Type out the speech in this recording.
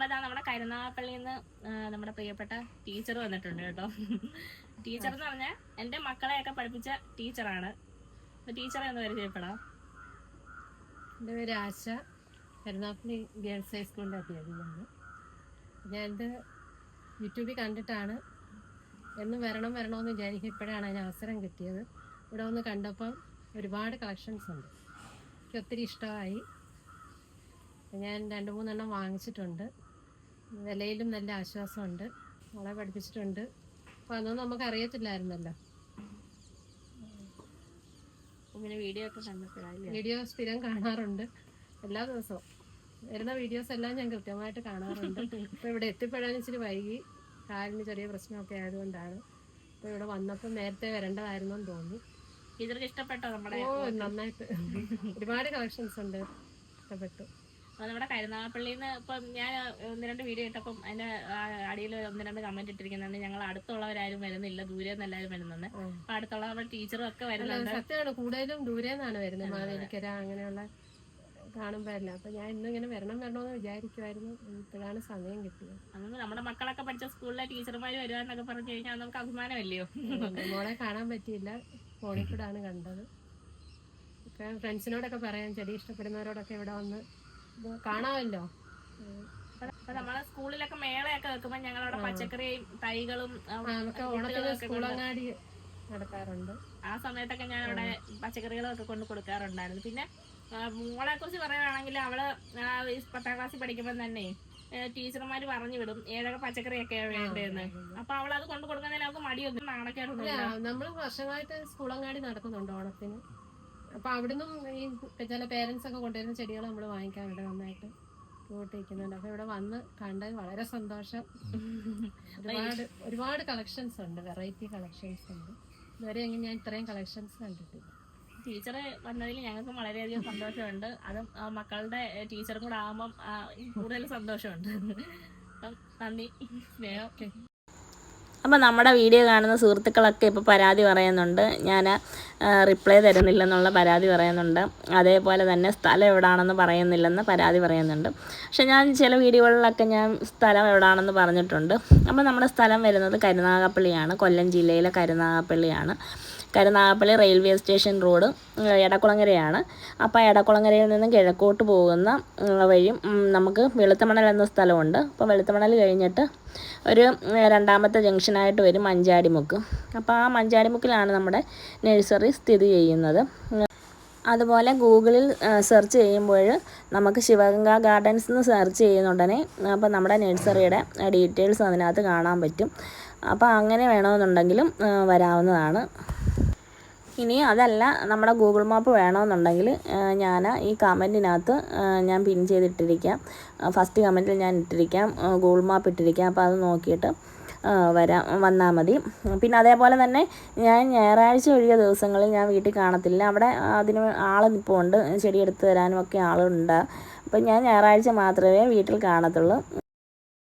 അപ്പൊ അതാ നമ്മുടെ കരുനാഗപ്പള്ളിയിൽ നിന്ന് നമ്മുടെ പ്രിയപ്പെട്ട ടീച്ചർ വന്നിട്ടുണ്ട് കേട്ടോ. ടീച്ചർ എന്ന് പറഞ്ഞാൽ എന്റെ മക്കളെയൊക്കെ പഠിപ്പിച്ച ടീച്ചറാണ് അപ്പൊ ടീച്ചറെ ഒന്ന് പരിചയപ്പെടാം. എന്റെ പേര് ആശ. കരുനാപ്പള്ളി ഗേൾസ് ഹൈസ്കൂളിന്റെ അധ്യാപികയാണ്. ഞാൻ എന്റെ യൂട്യൂബിൽ കണ്ടിട്ടാണ് എന്ന് വരണം വരണമെന്ന് വിചാരിക്കും. ഇപ്പോഴാണ് അതിന് അവസരം കിട്ടിയത്. ഇവിടെ ഒന്ന് കണ്ടപ്പം ഒരുപാട് കളക്ഷൻസ് ഉണ്ട്. എനിക്ക് ഒത്തിരി ഇഷ്ടമായി. ഞാൻ രണ്ട് മൂന്നെണ്ണം വാങ്ങിച്ചിട്ടുണ്ട്. വിലയിലും നല്ല ആശ്വാസമുണ്ട്. മോളെ പഠിപ്പിച്ചിട്ടുണ്ട്. അപ്പൊ അതൊന്നും നമുക്ക് അറിയത്തില്ലായിരുന്നല്ലോ വീഡിയോ ഒക്കെ വീഡിയോ സ്ഥിരം കാണാറുണ്ട്. എല്ലാ ദിവസവും. വരുന്ന വീഡിയോസ് എല്ലാം ഞാൻ കൃത്യമായിട്ട് കാണാറുണ്ട്. ഇപ്പൊ ഇവിടെ എത്തിപ്പെടാൻ ഇച്ചിരി വൈകി. കാലിന് ചെറിയ പ്രശ്നമൊക്കെ ആയതുകൊണ്ടാണ്. ഇപ്പൊ ഇവിടെ വന്നപ്പോൾ നേരത്തെ വരേണ്ടതായിരുന്നു എന്ന് തോന്നി ടീച്ചർക്ക് ഇഷ്ടപ്പെട്ടോ നമ്മുടെ ഓ നന്നായിട്ട്. ഒരുപാട് കളക്ഷൻസ് ഉണ്ട്. ഇഷ്ടപ്പെട്ടു. നമ്മുടെ കരുനാഗപ്പള്ളിയിൽ നിന്ന് ഇപ്പം ഞാൻ ഒന്ന് രണ്ട് വീഡിയോ ഇട്ടപ്പം അതിന്റെ അടിയിൽ ഒന്ന് രണ്ട് കമന്റ് ഇട്ടിരിക്കുന്നുണ്ട്. ഞങ്ങൾ അടുത്തുള്ളവരാരും വരുന്നില്ല ദൂരെ നിന്ന് എല്ലാവരും വരുന്നുണ്ട്. അപ്പൊ അടുത്തുള്ള നമ്മുടെ ടീച്ചറും ഒക്കെ വരുന്നുണ്ട്. സത്യമാണ് കൂടുതലും ദൂരെ നിന്നാണ് വരുന്നത് മാവേലിക്കര അങ്ങനെയുള്ള കാണുമ്പോഴല്ല. അപ്പൊ ഞാൻ ഇന്നും ഇങ്ങനെ വരണം വരണമെന്ന് വിചാരിക്കുമായിരുന്നു ഇപ്പോഴാണ് സമയം കിട്ടിയത്. അന്ന് നമ്മുടെ മക്കളൊക്കെ പഠിച്ച സ്കൂളിലെ ടീച്ചർമാർ വരുവാന്നൊക്കെ പറഞ്ഞു കഴിഞ്ഞാൽ നമുക്ക് അഭിമാനമല്ലയോ? മോളെ കാണാൻ പറ്റിയില്ല. ഫോണിൽ കൂടാണ് കണ്ടത്. ഫ്രണ്ട്സിനോടൊക്കെ പറയാം ചെടി ഇഷ്ടപ്പെടുന്നവരോടൊക്കെ ഇവിടെ വന്ന് കാണാമല്ലോ. അപ്പൊ നമ്മളെ സ്കൂളിലൊക്കെ മേളയൊക്കെ വെക്കുമ്പോ ഞങ്ങളവിടെ പച്ചക്കറിയും തൈകളും സ്കൂളങ്ങാടി നടത്താറുണ്ട്. ആ സമയത്തൊക്കെ ഞാൻ അവിടെ പച്ചക്കറികളൊക്കെ കൊണ്ട് കൊടുക്കാറുണ്ടായിരുന്നു. പിന്നെ മോളെ കുറിച്ച് പറയുകയാണെങ്കിൽ അവൾ പത്താം ക്ലാസ്സിൽ പഠിക്കുമ്പോൾ തന്നെ ടീച്ചർമാര് പറഞ്ഞു വിടും ഏതൊക്കെ പച്ചക്കറിയൊക്കെയാണ് വേണ്ടതെന്ന് അപ്പൊ അവൾ അത്. കൊണ്ട് കൊടുക്കുന്നതിന് അവൾക്ക് മടിയൊന്നും നാണക്കേടൊന്നും നമ്മൾ നമ്മൾ വർഷമായിട്ട് സ്കൂളങ്ങാടി നടക്കുന്നുണ്ട് ഓണത്തിന്. അപ്പൊ അവിടുന്നും ഈ ചില പേരൻസ് ഒക്കെ കൊണ്ടുവരുന്ന ചെടികൾ നമ്മൾ വാങ്ങിക്കാറുണ്ട് നന്നായിട്ട് കൂട്ടിരിക്കുന്നുണ്ട് അപ്പൊ ഇവിടെ വന്ന് കണ്ടത് വളരെ സന്തോഷം. ഒരുപാട് ഒരുപാട് കളക്ഷൻസ് ഉണ്ട്. വെറൈറ്റി കളക്ഷൻസ് ഉണ്ട്. ഇതുവരെ എങ്ങനെ ഞാൻ ഇത്രയും കളക്ഷൻസ് കണ്ടിട്ടില്ല. ടീച്ചറെ വന്നതിൽ ഞങ്ങൾക്കും വളരെയധികം സന്തോഷമുണ്ട്. അതും ആ, മക്കളുടെ ടീച്ചറും കൂടെ ആകുമ്പം കൂടുതൽ സന്തോഷമുണ്ട്. അപ്പം നന്ദി. സ്നേഹം. അപ്പോൾ നമ്മുടെ വീഡിയോ കാണുന്ന സുഹൃത്തുക്കളൊക്കെ ഇപ്പോൾ പരാതി പറയുന്നുണ്ട്. ഞാൻ റിപ്ലൈ തരുന്നില്ലെന്നുള്ള പരാതി പറയുന്നുണ്ട്. അതേപോലെ തന്നെ സ്ഥലം എവിടാണെന്ന് പറയുന്നില്ലെന്ന് പരാതി പറയുന്നുണ്ട്. പക്ഷേ ഞാൻ ചില വീഡിയോകളിലൊക്കെ ഞാൻ സ്ഥലം എവിടാണെന്ന് പറഞ്ഞിട്ടുണ്ട്. അപ്പോൾ നമ്മുടെ സ്ഥലം വരുന്നത് കരുനാഗപ്പള്ളിയാണ്. കൊല്ലം ജില്ലയിലെ കരുനാഗപ്പള്ളിയാണ്. കരുനാഗപ്പള്ളി റെയിൽവേ സ്റ്റേഷൻ റോഡ് എടക്കുളങ്ങരയാണ്. അപ്പോൾ എടക്കുളങ്ങരയിൽ നിന്നും കിഴക്കോട്ട് പോകുന്ന വഴിയും നമുക്ക് വെളുത്തമണൽ എന്ന സ്ഥലമുണ്ട്. അപ്പോൾ വെളുത്തമണൽ കഴിഞ്ഞിട്ട് ഒരു രണ്ടാമത്തെ ജംഗ്ഷനായിട്ട് വരും മഞ്ചാടിമുക്ക്. അപ്പോൾ ആ മഞ്ചാടിമുക്കിലാണ് നമ്മുടെ നഴ്സറി സ്ഥിതി ചെയ്യുന്നത്. അതുപോലെ ഗൂഗിളിൽ സെർച്ച് ചെയ്യുമ്പോൾ നമുക്ക് ശിവഗംഗ ഗാർഡൻസ് എന്ന് സെർച്ച് ചെയ്യുന്നുടനെ അപ്പോൾ നമ്മുടെ നഴ്സറിയുടെ ഡീറ്റെയിൽസ് അതിനകത്ത് കാണാൻ പറ്റും. അപ്പോൾ അങ്ങനെ വേണമെന്നുണ്ടെങ്കിലും വരാവുന്നതാണ്. ഇനി അതല്ല നമ്മുടെ ഗൂഗിൾ മാപ്പ് വേണമെന്നുണ്ടെങ്കിൽ ഞാൻ ഈ കമന്റിനകത്ത് ഞാൻ പിൻ ചെയ്തിട്ടിരിക്കാം. ഫസ്റ്റ് കമന്റിൽ ഞാൻ ഇട്ടിരിക്കാം ഗൂഗിൾ മാപ്പ് ഇട്ടിരിക്കാം അപ്പോൾ അത് നോക്കിയിട്ട് വരാ വരാം വന്നാൽ മതി. പിന്നെ അതേപോലെ തന്നെ ഞാൻ ഞായറാഴ്ച ഒഴിയ ദിവസങ്ങളിൽ ഞാൻ വീട്ടിൽ കാണത്തില്ല. അവിടെ അതിന് ആൾ നിൽപ്പുണ്ട് ചെടിയെടുത്ത് തരാനും ഒക്കെ ആളുണ്ട്. അപ്പം ഞാൻ ഞായറാഴ്ച മാത്രമേ വീട്ടിൽ കാണത്തുള്ളൂ.